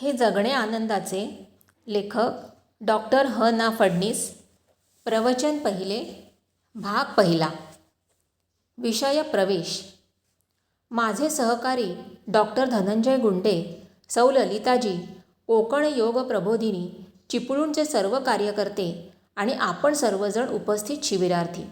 हे जगणे आनंदाचे लेखक डॉक्टर ह ना फडणीस प्रवचन पहिले भाग पहिला. विषय प्रवेश. माझे सहकारी डॉक्टर धनंजय गुंडे सौ ललिताजी कोकण योग प्रबोधिनी चिपळूणचे सर्व कार्यकर्ते आणि आपण सर्वजण उपस्थित शिबिरार्थी.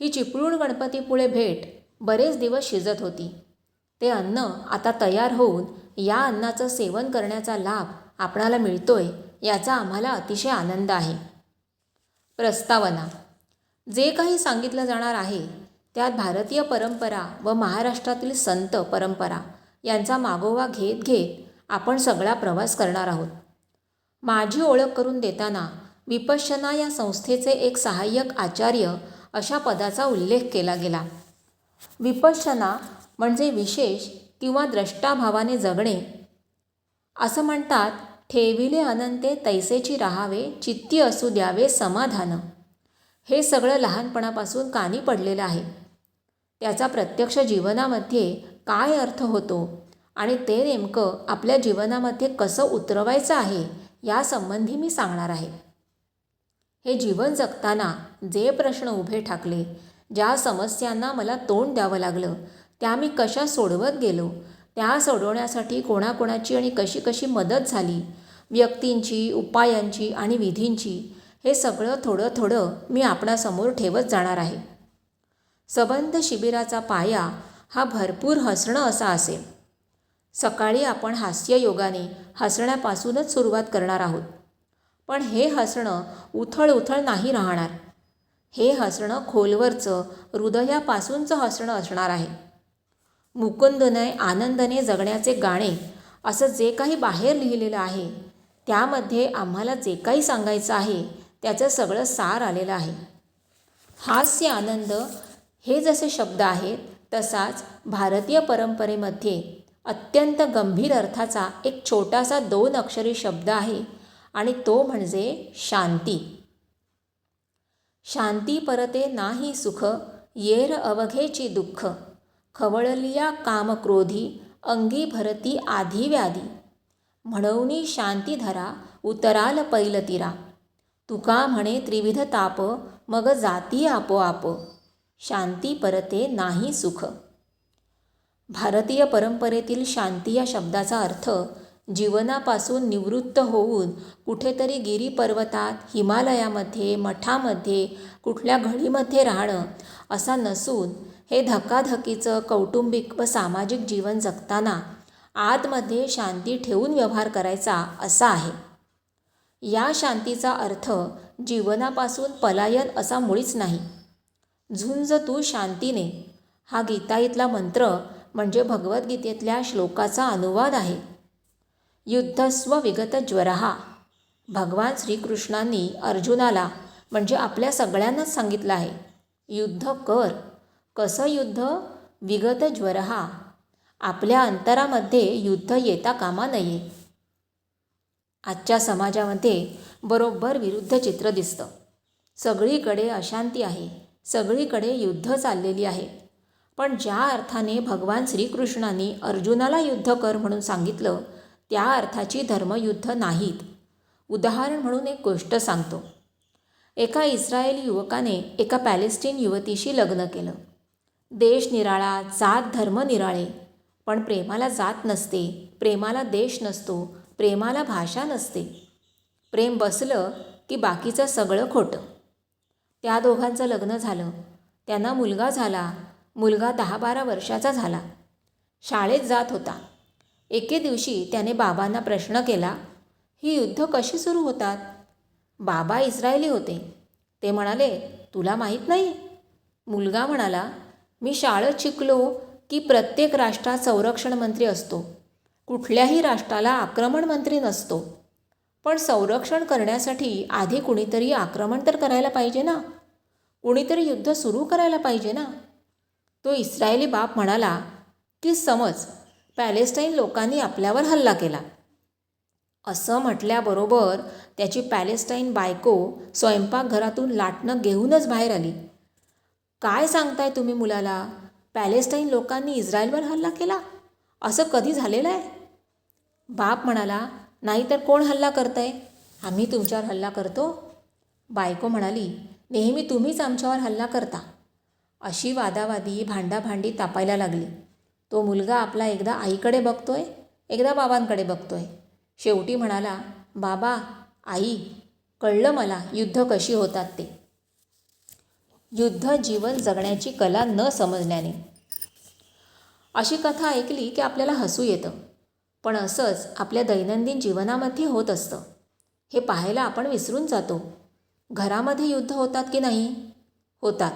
ही चिपळूण गणपतीपुळे भेट बरेच दिवस शिजत होती. ते अन्न आता तयार होऊन या अन्नाचं सेवन करण्याचा लाभ आपणाला मिळतोय याचा आम्हाला अतिशय आनंद आहे. प्रस्तावना. जे काही सांगितलं जाणार आहे त्यात भारतीय परंपरा व महाराष्ट्रातील संत परंपरा यांचा मागोवा घेत घेत आपण सगळा प्रवास करणार आहोत. माझी ओळख करून देताना विपश्यना या संस्थेचे एक सहाय्यक आचार्य अशा पदाचा उल्लेख केला गेला. विपश्यना म्हणजे विशेष किंवा द्रष्टाभावाने जगणे. असं म्हणतात ठेविले अनंते तैसेची राहावे चित्ती असू द्यावे समाधान. हे सगळं लहानपणापासून कानी पडलेलं आहे. त्याचा प्रत्यक्ष जीवनामध्ये काय अर्थ होतो आणि ते नेमकं आपल्या जीवनामध्ये कसं उतरवायचं आहे यासंबंधी मी सांगणार आहे. हे जीवन जगताना जे प्रश्न उभे ठाकले ज्या समस्यांना मला तोंड द्यावं लागलं त्या मी कशा सोडवत गेलो? त्या सोडवण्यासाठी कोणाकोणाची आणि कशी कशी मदत झाली? व्यक्तींची उपायांची आणि विधींची हे सगळं थोडं थोडं मी आपणासमोर ठेवत जाणार आहे. सबंध शिबिराचा पाया हा भरपूर हसणं असा असेल. सकाळी आपण हास्ययोगाने हसण्यापासूनच सुरुवात करणार आहोत. पण हे हसणं उथळ उथळ नाही राहणार. हे हसणं खोलवरचं हृदयापासूनचं हसणं असणार आहे. मुकुंदने आनंदने जगण्याचे गाणे असं जे काही बाहेर लिहिलेलं आहे त्यामध्ये आम्हाला जे काही सांगायचं आहे त्याचं सगळं सार आलेलं आहे. हास्य आनंद हे जसे शब्द आहेत तसाच भारतीय परंपरेमध्ये अत्यंत गंभीर अर्थाचा एक छोटासा दोन अक्षरी शब्द आहे आणि तो म्हणजे शांती. शांती परते नाही सुख येर अवघेची दुःख. खवळलिया कामक्रोधी अंगी भरती आधी व्याधी. म्हणवनी शांती धरा उतराल पैलतीरा. तुका म्हणे त्रिविध ताप मग जाती आपोआप. शांती परते नाही सुख. भारतीय परंपरेतील शांती या शब्दाचा अर्थ जीवनापासून निवृत्त होऊन कुठेतरी गिरी पर्वतात हिमालयामध्ये मठामध्ये कुठल्या घडीमध्ये राहणं असा नसून हे धकाधकीचं कौटुंबिक व सामाजिक जीवन जगताना आतमध्ये शांती ठेवून व्यवहार करायचा असा आहे. या शांतीचा अर्थ जीवनापासून पलायन असा मुळीच नाही. झुंज तू शांतीने हा गीता इथला मंत्र म्हणजे भगवद्गीतेतल्या श्लोकाचा अनुवाद आहे. युद्धस्व विगत ज्वरहा. भगवान श्रीकृष्णांनी अर्जुनाला म्हणजे आपल्या सगळ्यांनाच सांगितलं आहे युद्ध कर. कसं युद्ध? विगत ज्वरहा आपल्या अंतरामध्ये युद्ध येता कामा नये. आजच्या समाजामध्ये बरोबर विरुद्ध चित्र दिसतं. सगळीकडे अशांती आहे. सगळीकडे युद्ध चाललेली आहे. पण ज्या अर्थाने भगवान श्रीकृष्णाने अर्जुनाला युद्ध कर म्हणून सांगितलं त्या अर्थाची धर्मयुद्ध नाहीत. उदाहरण म्हणून एक गोष्ट सांगतो. एका इस्रायली युवकाने एका पॅलेस्टीन युवतीशी लग्न केलं. देश निराळा जात धर्म निराळे. पण प्रेमाला जात नसते प्रेमाला देश नसतो प्रेमाला भाषा नसते. प्रेम बसलं की बाकीचं सगळं खोटं. त्या दोघांचं लग्न झालं. त्यांना मुलगा झाला. मुलगा दहा बारा वर्षाचा झाला. शाळेत जात होता. एके दिवशी त्याने बाबांना प्रश्न केला ही युद्ध कशी सुरू होतात? बाबा इस्रायली होते. ते म्हणाले तुला माहीत नाही. मुलगा म्हणाला मी शाळेत शिकलो की प्रत्येक राष्ट्रात संरक्षण मंत्री असतो. कुठल्याही राष्ट्राला आक्रमण मंत्री नसतो. पण संरक्षण करण्यासाठी आधी कुणीतरी आक्रमण तर करायला पाहिजे ना? कुणीतरी युद्ध सुरू करायला पाहिजे ना? तो इस्रायली बाप म्हणाला की समज पॅलेस्टाईन लोकांनी आपल्यावर हल्ला केला. असं म्हटल्याबरोबर त्याची पॅलेस्टाईन बायको स्वयंपाकघरातून लाटणं घेऊनच बाहेर आली. काय सांगताय तुम्ही मुलाला? पॅलेस्टाईन लोकांनी इस्रायलवर हल्ला केला? असं कधी झालेलं आहे? बाप म्हणाला नाही तर कोण हल्ला करतंय? आम्ही तुमच्यावर हल्ला करतो. बायको म्हणाली नेहमी तुम्हीच आमच्यावर हल्ला करता. अशी वादावादी भांडाभांडी तापायला लागली. तो मुलगा आपला एकदा आईकडे बघतोय एकदा बाबांकडे बघतोय. शेवटी म्हणाला बाबा आई कळलं मला युद्ध कशी होतात ते. युद्ध जीवन जगण्याची कला न समजण्याने अशी कथा ऐकली की आपल्याला हसू येतं. पण असंच आपल्या दैनंदिन जीवनामध्ये होत असतं. हे पाहायला आपण विसरून जातो. घरामध्ये युद्ध होतात की नाही? होतात.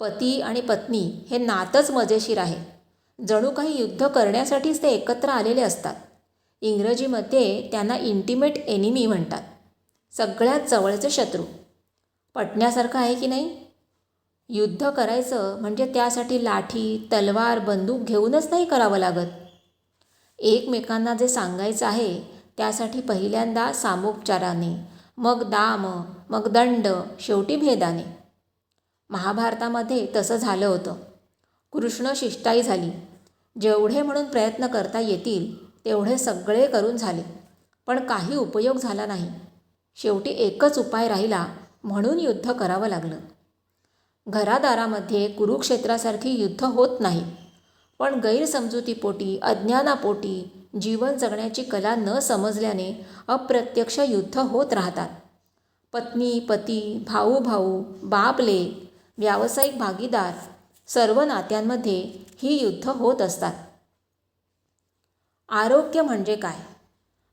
पती आणि पत्नी हे नातच मजेशीर आहे. जणू काही युद्ध करण्यासाठीच ते एकत्र आलेले असतात. इंग्रजीमध्ये त्यांना इंटिमेट एनिमी म्हणतात. सगळ्यात जवळचे शत्रू. पटण्यासारखं आहे की नाही? युद्ध करायचं म्हणजे त्यासाठी लाठी तलवार बंदूक घेऊनच नाही करावं लागत. एकमेकांना जे सांगायचं आहे त्यासाठी पहिल्यांदा सामोपचाराने मग दाम मग दंड शेवटी भेदाने. महाभारतामध्ये तसं झालं होतं. कृष्ण शिष्टाई झाली. जेवढे म्हणून प्रयत्न करता येतील तेवढे सगळे करून झाले. पण काही उपयोग झाला नाही. शेवटी एकच उपाय राहिला म्हणून युद्ध करावं लागलं. घरादारामध्ये कुरुक्षेत्रासारखी युद्ध होत नाही. पण गैरसमजुतीपोटी अज्ञानापोटी जीवन जगण्याची कला न समजल्याने अप्रत्यक्ष युद्ध होत राहतात. पत्नी पती भाऊ भाऊ बापले व्यावसायिक भागीदार सर्व नात्यांमध्ये ही युद्ध होत असतात. आरोग्य म्हणजे काय?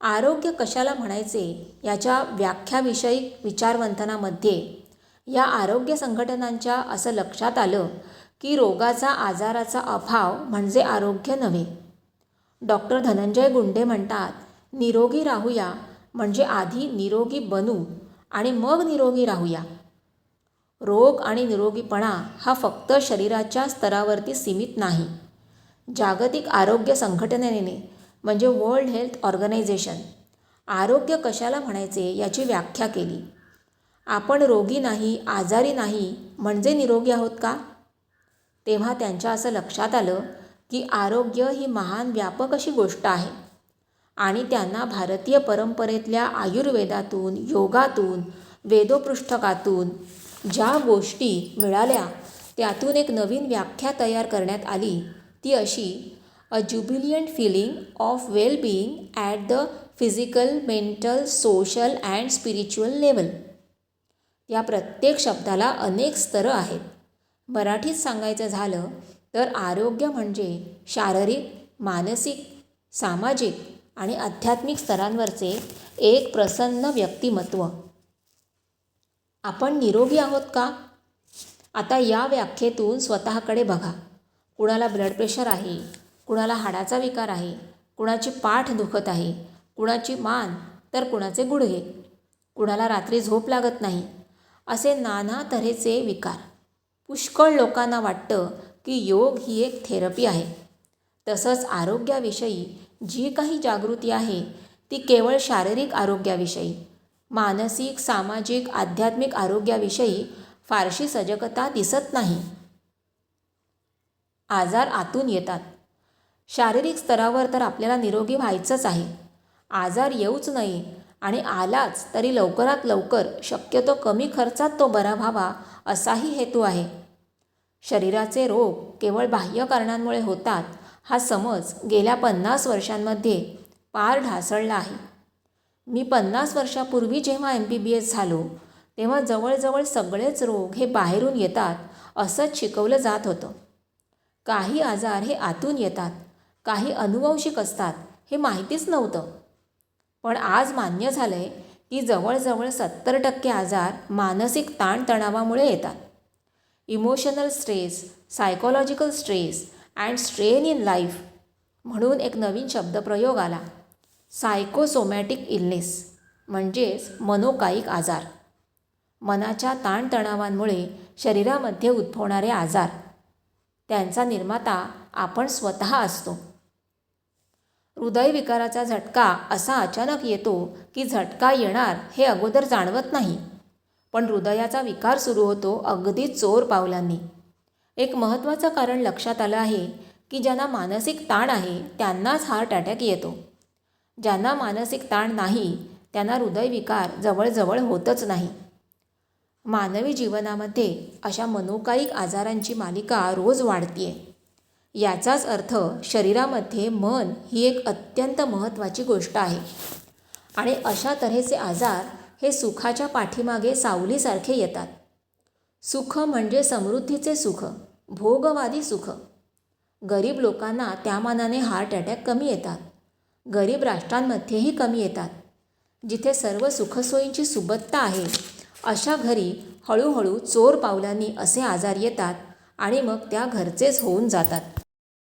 आरोग्य कशाला म्हणायचे याच्या व्याख्याविषयी विचारवंथनामध्ये या आरोग्य संघटनांच्या असं लक्षात आलं की रोगाचा आजाराचा अभाव म्हणजे आरोग्य नव्हे. डॉक्टर धनंजय गुंडे म्हणतात निरोगी राहूया म्हणजे आधी निरोगी बनू आणि मग निरोगी राहूया. रोग आणि निरोगीपणा हा फक्त शरीराच्या स्तरावरती सीमित नाही. जागतिक आरोग्य संघटनेने म्हणजे वर्ल्ड हेल्थ ऑर्गनायझेशन आरोग्य कशाला म्हणायचे याची व्याख्या केली. आपण रोगी नाही आजारी नाही म्हणजे निरोगी आहोत का? तेव्हा त्यांच्या असं लक्षात आलं की आरोग्य ही महान व्यापक अशी गोष्ट आहे. आणि त्यांना भारतीय परंपरेतल्या आयुर्वेदातून योगातून वेदोपृष्ठकातून ज्या गोष्टी मिळाल्या त्यातून एक नवीन व्याख्या तयार करण्यात आली ती अशी a jubilant feeling of well being at the physical mental social and spiritual level या प्रत्येक शब्दाला अनेक स्तरं आहेत. मराठीत सांगायचं झालं तर आरोग्य म्हणजे शारीरिक मानसिक सामाजिक आणि आध्यात्मिक स्तरांवरचे एक प्रसन्न व्यक्तिमत्व. आपण निरोगी आहोत का? आता या व्याख्येतून स्वतःकडे बघा. कुणाला ब्लड प्रेशर आहे कुणाला हाडाचा विकार आहे कुणाची पाठ दुखत आहे कुणाची मान तर कुणाचे गुडघे? कुणाला रात्री झोप लागत नाही असे नाना तऱ्हेचे विकार. पुष्कळ लोकांना वाटतं की योग ही एक थेरपी आहे. तसंच आरोग्याविषयी जी काही जागृती आहे ती केवळ शारीरिक आरोग्याविषयी मानसिक सामाजिक आध्यात्मिक आरोग्याविषयी फारशी सजगता दिसत नाही. आजार आतून येतात. शारीरिक स्तरावर तर आपल्याला निरोगी व्हायचंच आहे. आजार येऊच नये आणि आलाच तरी लवकरात लवकर शक्यतो कमी खर्चात तो बरा व्हावा असाही हेतू आहे. शरीराचे रोग केवळ बाह्य कारणांमुळे होतात हा समज गेल्या पन्नास वर्षांमध्ये पार ढासळला आहे. मी पन्नास वर्षापूर्वी जेव्हा एम बी बी एस झालो तेव्हा जवळजवळ सगळेच रोग हे बाहेरून येतात असंच शिकवलं जात होतं. काही आजार हे आतून येतात काही अनुवंशिक असतात हे माहितीच नव्हतं. पण आज मान्य झालं आहे की जवळजवळ सत्तर टक्के आजार मानसिक ताणतणावामुळे येतात. Emotional stress psychological stress and strain in life म्हणून एक नवीन शब्दप्रयोग आला. सायकोसोमॅटिक इलनेस म्हणजेच मनोकायिक आजार. मनाच्या ताणतणावांमुळे शरीरामध्ये उद्भवणारे आजार. त्यांचा निर्माता आपण स्वतः असतो. हृदयविकाराचा झटका असा अचानक येतो की झटका येणार हे अगोदर जाणवत नाही. पण हृदयाचा विकार सुरू होतो अगदी चोर पावलांनी. एक महत्त्वाचं कारण लक्षात आलं आहे की ज्यांना मानसिक ताण आहे त्यांनाच हार्ट अटॅक येतो. ज्यांना मानसिक ताण नाही त्यांना हृदयविकार जवळजवळ होतच नाही. मानवी जीवनामध्ये अशा मनोकायिक आजारांची मालिका रोज वाढतीये. याचाच अर्थ शरीरामध्ये मन ही एक अत्यंत महत्त्वाची गोष्ट आहे. आणि अशा तऱ्हेचे आजार हे सुखाच्या पाठीमागे सावलीसारखे येतात. सुख म्हणजे समृद्धीचे सुख भोगवादी सुख. गरीब लोकांना त्या मानाने हार्ट अटॅक कमी येतात. गरीब राष्ट्रांमध्येही कमी येतात. जिथे सर्व सुखसोयींची सुबत्ता आहे अशा घरी हळूहळू चोर पावलांनी असे आजार येतात आणि मग त्या घरचेच होऊन जातात.